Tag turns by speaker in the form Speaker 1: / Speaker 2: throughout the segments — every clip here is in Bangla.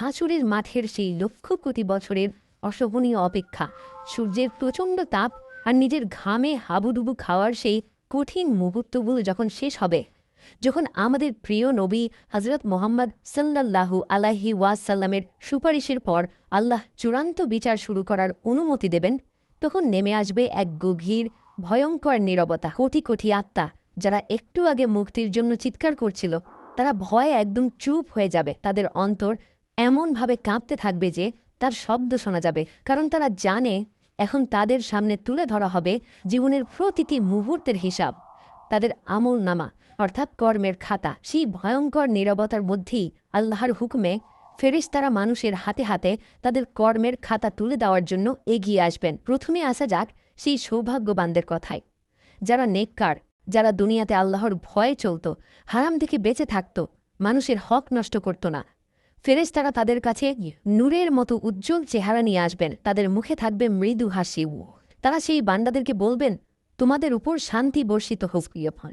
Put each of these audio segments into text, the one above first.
Speaker 1: হাসুরের মাঠের সেই লক্ষ কোটি বছরের অসহনীয় অপেক্ষা। সূর্যের প্রচণ্ড তাপ আর নিজের ঘামে হাবুডুবু খাওয়ার সেই কঠিন মুহূর্তগুলো যখন শেষ হবে, যখন আমাদের প্রিয় নবী হজরত মোহাম্মদ সাল্লাল্লাহু আলাহি ওয়াসাল্লামের সুপারিশের পর আল্লাহ চূড়ান্ত বিচার শুরু করার অনুমতি দেবেন, তখন নেমে আসবে এক গভীর, ভয়ঙ্কর নীরবতা, কোটি কোটি আত্মা যারা একটু আগে মুক্তির জন্য চিৎকার করছিল। তারা ভয়ে একদম চুপ হয়ে যাবে। তাদের অন্তর এমনভাবে কাঁপতে থাকবে যে তার শব্দ শোনা যাবে, কারণ তারা জানে এখন তাদের সামনে তুলে ধরা হবে জীবনের প্রতিটি মুহূর্তের হিসাব। তাদের আমল নামা, অর্থাৎ কর্মের খাতা, সেই ভয়ঙ্কর নীরবতার মধ্যেই আল্লাহর হুকুমে ফেরিস্তারা মানুষের হাতে হাতে তাদের কর্মের খাতা তুলে দেওয়ার জন্য এগিয়ে আসবেন। প্রথমে আসা যাক সেই সৌভাগ্যবানদের কথায়। যারা নেককার, যারা দুনিয়াতে আল্লাহর ভয়ে চলত, হারাম থেকে বেঁচে থাকত, মানুষের হক নষ্ট করত না ফেরেশতারা তাদের কাছে নূরের মতো উজ্জ্বল চেহারা নিয়ে আসবেন। তাদের মুখে থাকবে মৃদু হাসি। তারা সেই বান্দাদেরকে বলবেন, তোমাদের উপর শান্তি বর্ষিত হোক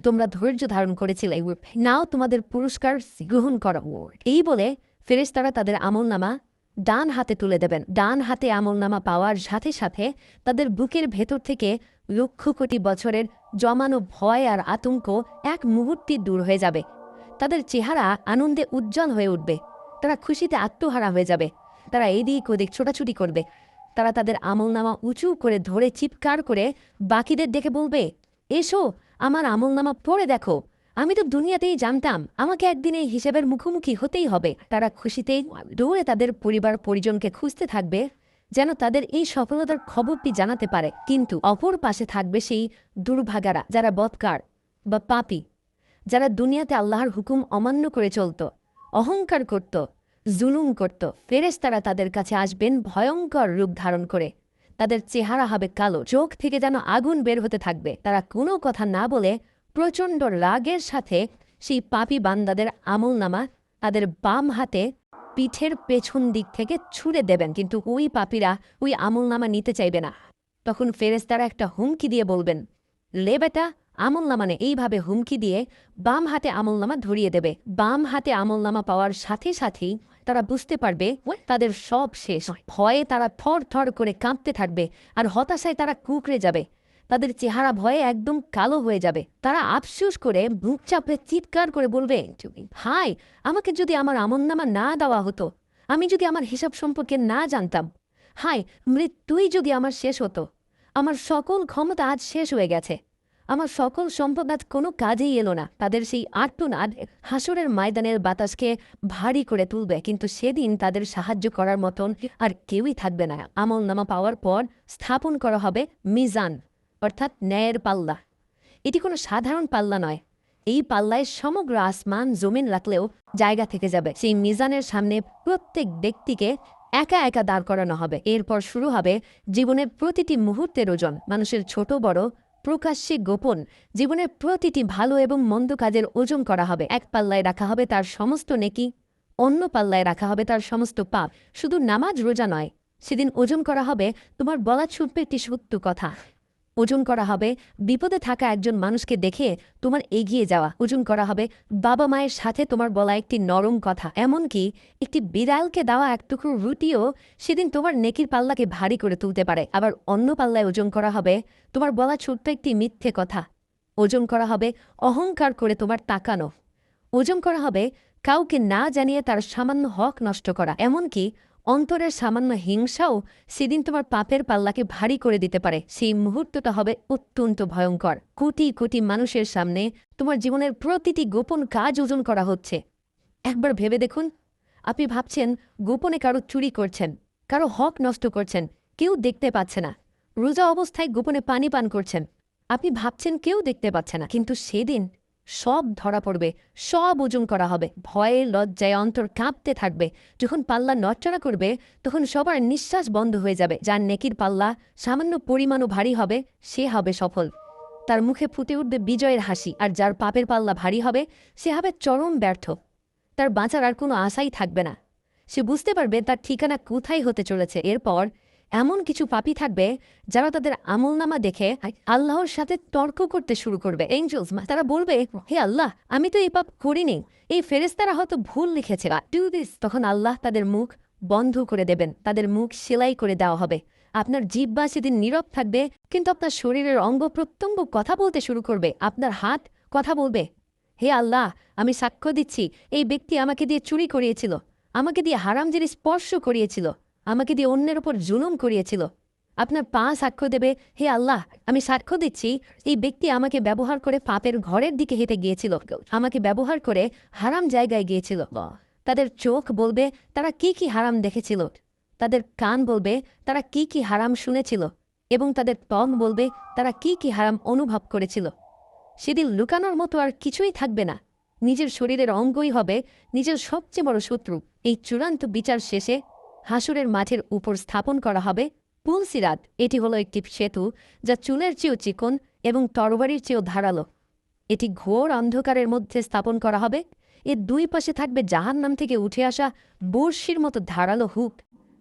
Speaker 1: তোমরা ধৈর্য ধারণ করেছিলে নাও তোমাদের পুরস্কার গ্রহণ করো। এই বলে ফেরেশতারা তাদের আমলনামা ডান হাতে তুলে দেবেন। ডান হাতে আমলনামা পাওয়ার সাথে সাথে তাদের বুকের ভেতর থেকে লক্ষ কোটি বছরের জমানো ভয় আর আতঙ্ক এক মুহূর্তে দূর হয়ে যাবে। তাদের চেহারা আনন্দে উজ্জ্বল হয়ে উঠবে। তারা খুশিতে আত্মহারা হয়ে যাবে। তারা এদিক ওদিক ছোটাছুটি করবে। তারা তাদের আমলনামা উঁচু করে ধরে চিৎকার করে বাকিদের দেখে বলবে, এসো, আমার আমলনামা পড়ে দেখো। আমি তো দুনিয়াতেই জানতাম, আমাকে একদিন এই হিসেবের মুখোমুখি হতেই হবে। তারা খুশিতে দৌড়ে তাদের পরিবার পরিজনকে খুঁজতে থাকবে, যেন তাদের এই সফলতার খবরটি জানাতে পারে। কিন্তু অপর পাশে থাকবে সেই দুর্ভাগারা, যারা বৎকার বা পাপি, যারা দুনিয়াতে আল্লাহর হুকুম অমান্য করে চলত। অহংকার করত, জুলুম করত। ফেরেশতারা তাদের কাছে আসবেন ভয়ঙ্কর রূপ ধারণ করে। তাদের চেহারা হবে কালো, চোখ থেকে যেন আগুন বের হতে থাকবে। তারা কোনো কথা না বলে প্রচণ্ড রাগের সাথে সেই পাপি বান্দাদের আমলনামা তাদের বাম হাতে পিঠের পেছন দিক থেকে ছুঁড়ে দেবেন। কিন্তু ওই পাপীরা ওই আমলনামা নিতে চাইবে না। তখন ফেরেশতারা একটা হুমকি দিয়ে বলবেন, লে বেটা আমলনামা নে এইভাবে হুমকি দিয়ে বাম হাতে আমলনামা ধরিয়ে দেবে। বাম হাতে আমলনামা পাওয়ার সাথে সাথেই তারা বুঝতে পারবে তাদের সব শেষ। ভয়ে তারা থর থর করে কাঁপতে থাকবে আর হতাশায় তারা কুকড়ে যাবে। তাদের চেহারা ভয়ে একদম কালো হয়ে যাবে। তারা আফসুস করে বুক চাপড়ে চিৎকার করে বলবে, হাই, আমাকে যদি আমার আমলনামা না দেওয়া হতো, আমি যদি আমার হিসাব সম্পর্কে না জানতাম, হাই, মৃত্যুই যদি আমার শেষ হতো, আমার সকল ক্ষমতা আজ শেষ হয়ে গেছে। আমার সকল সম্পদ আজ কোনো কাজেই এলো না। তাদের সেই আর্তনাদ হাসরের ময়দানের বাতাসকে ভারী করে তুলবে, কিন্তু সেদিন তাদের সাহায্য করার মতন আর কেউই থাকবে না। আমল নামা পাওয়ার পর স্থাপন করা হবে মিজান, অর্থাৎ ন্যায়ের পাল্লা। এটি কোনো সাধারণ পাল্লা নয়। এই পাল্লায় সমগ্র আসমান, জমিন রাখলেও জায়গা থেকে যাবে। সেই মিজানের সামনে প্রত্যেক ব্যক্তিকে একা একা দাঁড় করানো হবে। এরপর শুরু হবে জীবনের প্রতিটি মুহূর্তের ওজন। মানুষের ছোট, বড় প্রকাশ্যে গোপন। জীবনের প্রতিটি ভালো এবং মন্দ কাজের ওজন করা হবে। এক পাল্লায় রাখা হবে তার সমস্ত নেকি, অন্য পাল্লায় রাখা হবে তার সমস্ত পাপ। শুধু নামাজ রোজা নয়, সেদিন ওজন করা হবে তোমার বলা ছুটবে একটি সত্য কথা। ওজন করা হবে। বিপদে থাকা একজন মানুষকে দেখে তোমার এগিয়ে যাওয়া। ওজন করা হবে। বাবা মায়ের সাথে তোমার বলা একটি নরম কথা। এমনকি একটি বিড়ালকে দেওয়া এক টুকরো রুটিও সেদিন তোমার নেকির পাল্লাকে ভারী করে তুলতে পারে। আবার অন্য পাল্লায় ওজন করা হবে। তোমার বলা ছোট্ট একটি মিথ্যে কথা। ওজন করা হবে। অহংকার করে তোমার তাকানো। ওজন করা হবে। কাউকে না জানিয়ে তার সামান্য হক নষ্ট করা। এমনকি অন্তরের সামান্য হিংসাও সেদিন তোমার পাপের পাল্লাকে ভারী করে দিতে পারে। সেই মুহূর্তটা হবে অত্যন্ত ভয়ঙ্কর। কোটি কোটি মানুষের সামনে তোমার জীবনের প্রতিটি গোপন কাজ ওজন করা হচ্ছে। একবার ভেবে দেখুন, আপনি ভাবছেন গোপনে কারও চুরি করছেন, কারও হক নষ্ট করছেন, কেউ দেখতে পাচ্ছে না। রোজা অবস্থায় গোপনে পানি পান করছেন। আপনি ভাবছেন কেউ দেখতে পাচ্ছে না, কিন্তু সেদিন সব ধরা পড়বে, সব ওজন করা হবে। ভয়ে লজ্জায় অন্তর কাঁপতে থাকবে। যখন পাল্লা নড়চড়া করবে, তখন সবার নিঃশ্বাস বন্ধ হয়ে যাবে। যার নেকির পাল্লা সামান্য পরিমাণও ভারী হবে, সে হবে সফল। তার মুখে ফুটে উঠবে বিজয়ের হাসি, আর যার পাপের পাল্লা ভারী হবে, সে হবে চরম ব্যর্থ। তার বাঁচার আর কোনো আশাই থাকবে না। সে বুঝতে পারবে তার ঠিকানা কোথায় হতে চলেছে। এরপর এমন কিছু পাপি থাকবে যারা তাদের আমলনামা দেখে আল্লাহর সাথে তর্ক করতে শুরু করবে। এঞ্জেলস তারা বলবে, হে আল্লাহ, আমি তো এই পাপ করিনি। এই ফেরেস্তারা হয়তো ভুল লিখেছে। ডু দিস তখন আল্লাহ তাদের মুখ বন্ধ করে দেবেন। তাদের মুখ সেলাই করে দেওয়া হবে। আপনার জিব্বা সেদিন নীরব থাকবে, কিন্তু আপনার শরীরের অঙ্গ প্রত্যঙ্গ কথা বলতে শুরু করবে। আপনার হাত কথা বলবে, হে আল্লাহ, আমি সাক্ষ্য দিচ্ছি। এই ব্যক্তি আমাকে দিয়ে চুরি করিয়েছিল। আমাকে দিয়ে হারাম জিনিস স্পর্শ করিয়েছিল। আমাকে দিয়ে অন্যের ওপর জুলুম করিয়েছিল। আপনার পা সাক্ষ্য দেবে, হে আল্লাহ, আমি সাক্ষ্য দিচ্ছি, এই ব্যক্তি আমাকে ব্যবহার করে পাপের ঘরের দিকে হেঁটে গিয়েছিল। আমাকে ব্যবহার করে হারাম জায়গায় গিয়েছিল। তাদের চোখ বলবে, তারা কি কি হারাম দেখেছিল? তাদের কান বলবে, তারা কি কি হারাম শুনেছিল? এবং তাদের তন বলবে, তারা কি কি হারাম অনুভব করেছিল? সেদিন লুকানোর মতো আর কিছুই থাকবে না। নিজের শরীরের অঙ্গই হবে নিজের সবচেয়ে বড় শত্রু। এই চূড়ান্ত বিচার শেষে হাসুরের মাঠের উপর স্থাপন করা হবে পুলসিরাত এটি হলো একটি সেতু যা চুলের চেয়েও চিকন এবং তরবারির চেয়েও ধারালো। এটি ঘোর অন্ধকারের মধ্যে স্থাপন করা হবে। এর দুই পাশে থাকবে জাহান্নাম থেকে উঠে আসা বর্ষির মতো ধারালো হুক,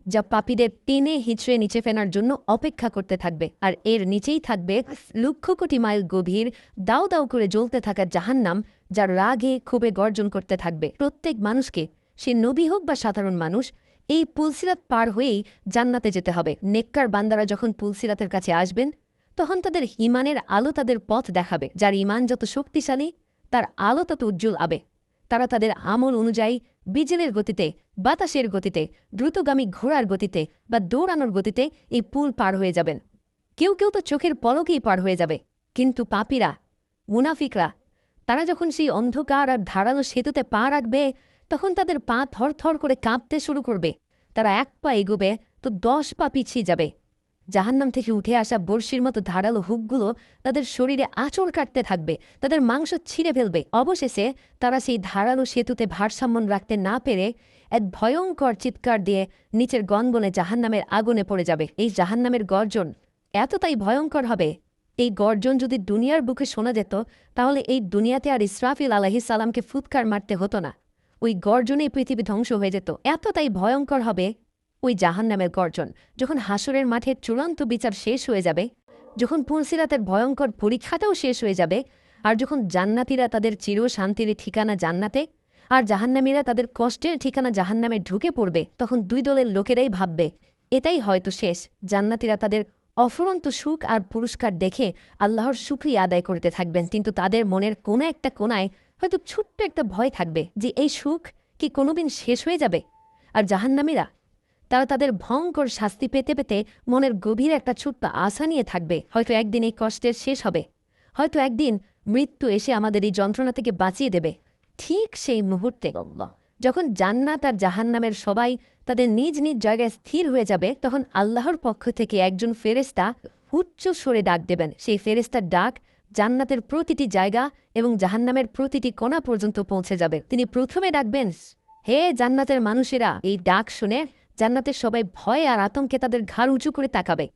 Speaker 1: যা পাপীদের টেনে হিঁচড়ে নিচে ফেনার জন্য অপেক্ষা করতে থাকবে। আর এর নিচেই থাকবে লক্ষ কোটি মাইল গভীর, দাও দাও করে জ্বলতে থাকা জাহান্নাম, যার রাগে ক্ষোভে গর্জন করতে থাকবে। প্রত্যেক মানুষকে, সে নবী হোক বা সাধারণ মানুষ এই পুলসিরাত পার হয়েই জান্নাতে যেতে হবে। নেককার বান্দারা যখন পুলসিরাতের কাছে আসবেন, তখন তাদের ইমানের আলো তাদের পথ দেখাবে। যার ইমান যত শক্তিশালী, তার আলো তত উজ্জ্বল আবে। তারা তাদের আমল অনুযায়ী বিজেলের গতিতে, বাতাসের গতিতে, দ্রুতগামী ঘোড়ার গতিতে বা দৌড়ানোর গতিতে এই পুল পার হয়ে যাবেন। কেউ কেউ তো চোখের পলকেই পার হয়ে যাবে। কিন্তু পাপিরা, মুনাফিকরা, তারা যখন সেই অন্ধকার আর ধারালো সেতুতে পা রাখবে তখন তাদের পা থরথর করে কাঁপতে শুরু করবে। তারা এক পা এগোবে তো দশ পা পিছিয়ে যাবে। জাহান্নাম থেকে উঠে আসা বর্ষির মতো ধারালো হুকগুলো তাদের শরীরে আঁচড় কাটতে থাকবে, তাদের মাংস ছিঁড়ে ফেলবে। অবশেষে তারা সেই ধারালো সেতুতে ভারসাম্য রাখতে না পেরে এক ভয়ঙ্কর চিৎকার দিয়ে নিচের গনগনে জাহান্নামের আগুনে পড়ে যাবে। এই জাহান্নামের গর্জন এতটাই ভয়ঙ্কর হবে, এই গর্জন যদি দুনিয়ার বুকে শোনা যেত, তাহলে এই দুনিয়াতে আর ইসরাফিল আলাহি সালামকে ফুৎকার মারতে হতো না। ওই গর্জনেই পৃথিবী ধ্বংস হয়ে যেত। এত তাই ভয়ঙ্কর হবে ওই জাহান নামের গর্জন, যখন হাসরের মাঠে চূড়ান্ত বিচার শেষ হয়ে যাবে, যখন পুলসিরাতের ভয়ঙ্কর পরীক্ষাটাও শেষ হয়ে যাবে, আর যখন জান্নাতিরা তাদের চির শান্তির ঠিকানা জান্নাতে, আর জাহান্নামীরা তাদের কষ্টের ঠিকানা জাহান্নামে ঢুকে পড়বে, তখন দুই দলের লোকেরাই ভাববে, এটাই হয়তো শেষ। জান্নাতিরা তাদের অফুরন্ত সুখ আর পুরস্কার দেখে আল্লাহর সুখই আদায় করতে থাকবেন, কিন্তু তাদের মনের কোনো একটা কোনায় হয়তো ছোট্ট একটা ভয় থাকবে যে এই সুখ কি কোনোদিন শেষ হয়ে যাবে? আর জাহান্নামীরা তারা তাদের ভয়ঙ্কর শাস্তি পেতে পেতে মনের গভীর একটা ছোট্ট আশা নিয়ে থাকবে। হয়তো একদিন এই কষ্টের শেষ হবে। হয়তো একদিন মৃত্যু এসে আমাদের এই যন্ত্রণা থেকে বাঁচিয়ে দেবে। ঠিক সেই মুহূর্তে যখন জান্নাত আর জাহান্নামের সবাই তাদের নিজ নিজ জায়গায় স্থির হয়ে যাবে তখন আল্লাহর পক্ষ থেকে একজন ফেরেস্তা উচ্চ সরে ডাক দেবেন। সেই ফেরেস্তার ডাক জান্নাতের প্রতিটি জায়গা এবং জাহান্নামের প্রতিটি কোণা পর্যন্ত পৌঁছে যাবে। তিনি প্রথমে ডাকবেন, হে জান্নাতের মানুষেরা! এই ডাক শুনে জান্নাতের সবাই ভয় আর আতঙ্কে তাদের ঘাড় উঁচু করে তাকাবে।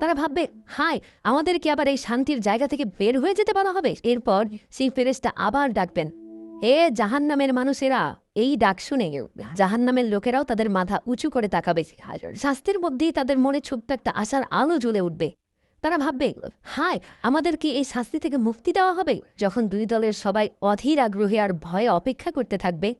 Speaker 1: তারা ভাববে হাই আমাদেরকে আবার এই শান্তির জায়গা থেকে বের হয়ে যেতে বলা হবে? এরপর সেই ফেরেস্তা আবার ডাকবেন, হে জাহান্নামের মানুষেরা! এই ডাক শুনে জাহান্নামের লোকেরাও তাদের মাথা উঁচু করে তাকাবে। শাস্তির মধ্যেই তাদের মনে ছোট্ট একটা আশার আলো জ্বলে উঠবে। তারা ভাববে, হায়, আমাদেরকে এই শাস্তি থেকে মুক্তি দেওয়া হবে যখন দুই দলের সবাই অধীর আগ্রহে আর ভয়ে অপেক্ষা করতে থাকবে?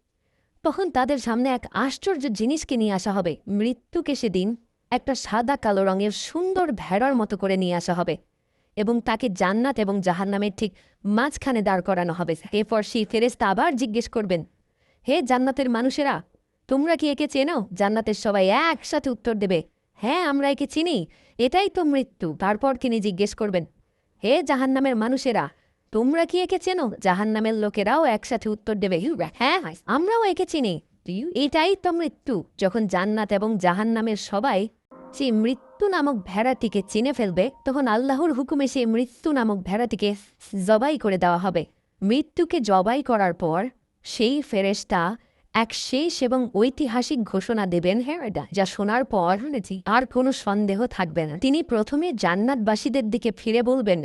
Speaker 1: তখন তাদের সামনে এক আশ্চর্য জিনিসকে নিয়ে আসা হবে। মৃত্যুকে সেদিন একটা সাদা কালো রঙের সুন্দর ভেড়ার মতো করে নিয়ে আসা হবে এবং তাকে জান্নাত এবং জাহান্নামের ঠিক মাঝখানে দাঁড় করানো হবে। এরপর সেই ফেরেস্তা আবার জিজ্ঞেস করবেন, হে জান্নাতের মানুষেরা, তোমরা কি একে চেনো? জান্নাতের সবাই একসাথে উত্তর দেবে। হ্যাঁ আমরা একে চিনি। এটাই তো মৃত্যু, তারপর তিনি জিজ্ঞেস করবেন, হে জাহান্নামের মানুষেরা, তোমরা কি একে চেনো? জাহান্নামের লোকেরাও একসাথে উত্তর দেবে হ্যাঁ আমরাও একে চিনি। এটাই তো মৃত্যু, যখন জান্নাত এবং জাহান্নামের সবাই সেই মৃত্যু নামক ভেড়াটিকে চিনে ফেলবে, তখন আল্লাহর হুকুমে সেই মৃত্যু নামক ভেড়াটিকে জবাই করে দেওয়া হবে। মৃত্যুকে জবাই করার পর সেই ফেরেশতা এক শেষ এবং ঐতিহাসিক ঘোষণা দেবেন হেরাডা, যা শোনার পর শুনেছি আর কোনো সন্দেহ থাকবে না। তিনি প্রথমে জান্নাতবাসীদের দিকে ফিরে বলবেন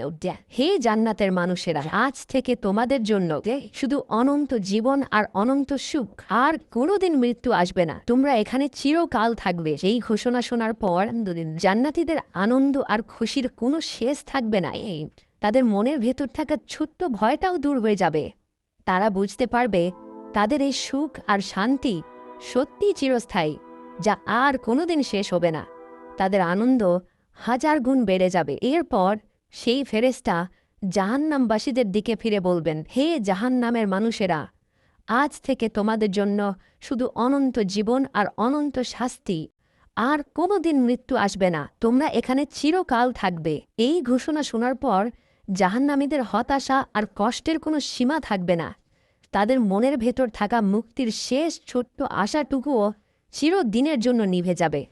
Speaker 1: হে জান্নাতের মানুষেরা, আজ থেকে তোমাদের জন্য শুধু অনন্ত জীবন আর অনন্ত সুখ, আর কোনোদিন মৃত্যু আসবে না। তোমরা এখানে চিরকাল থাকবে। এই ঘোষণা শোনার পর জান্নাতীদের আনন্দ আর খুশির কোনো শেষ থাকবে না। তাদের মনের ভেতর থাকা ছোট্ট ভয়টাও দূর হয়ে যাবে। তারা বুঝতে পারবে তাদের এই সুখ আর শান্তি সত্যি চিরস্থায়ী, যা আর কোনোদিন শেষ হবে না। তাদের আনন্দ হাজার গুণ বেড়ে যাবে। এরপর সেই ফেরেস্তা জাহান্নামবাসীদের দিকে ফিরে বলবেন, হে জাহান্নামের মানুষেরা, আজ থেকে তোমাদের জন্য শুধু অনন্ত জীবন আর অনন্ত শাস্তি, আর কোনোদিন মৃত্যু আসবে না। তোমরা এখানে চিরকাল থাকবে। এই ঘোষণা শোনার পর জাহান্নামীদের হতাশা আর কষ্টের কোনো সীমা থাকবে না। তাদের মনের ভেতর থাকা মুক্তির শেষ ছোট্ট আশাটুকুও চিরদিনের জন্য নিভে যাবে।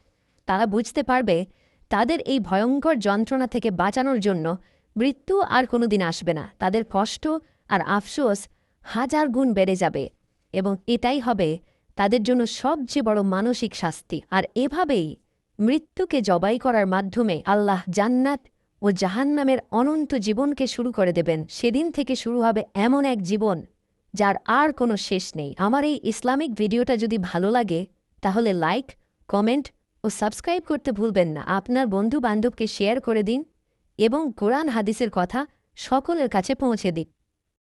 Speaker 1: তারা বুঝতে পারবে, তাদের এই ভয়ঙ্কর যন্ত্রণা থেকে বাঁচানোর জন্য মৃত্যু আর কোনোদিন আসবে না। তাদের কষ্ট আর আফসোস হাজার গুণ বেড়ে যাবে এবং এটাই হবে তাদের জন্য সবচেয়ে বড় মানসিক শাস্তি। আর এভাবেই মৃত্যুকে জবাই করার মাধ্যমে আল্লাহ জান্নাত ও জাহান্নামের অনন্ত জীবনকে শুরু করে দেবেন। সেদিন থেকে শুরু হবে এমন এক জীবন যার আর কোনো শেষ নেই। আমার এই ইসলামিক ভিডিওটা যদি ভালো লাগে, তাহলে লাইক, কমেন্ট ও সাবস্ক্রাইব করতে ভুলবেন না। আপনার বন্ধু বান্ধবকে শেয়ার করে দিন এবং কোরআন হাদিসের কথা সকলের কাছে পৌঁছে দিন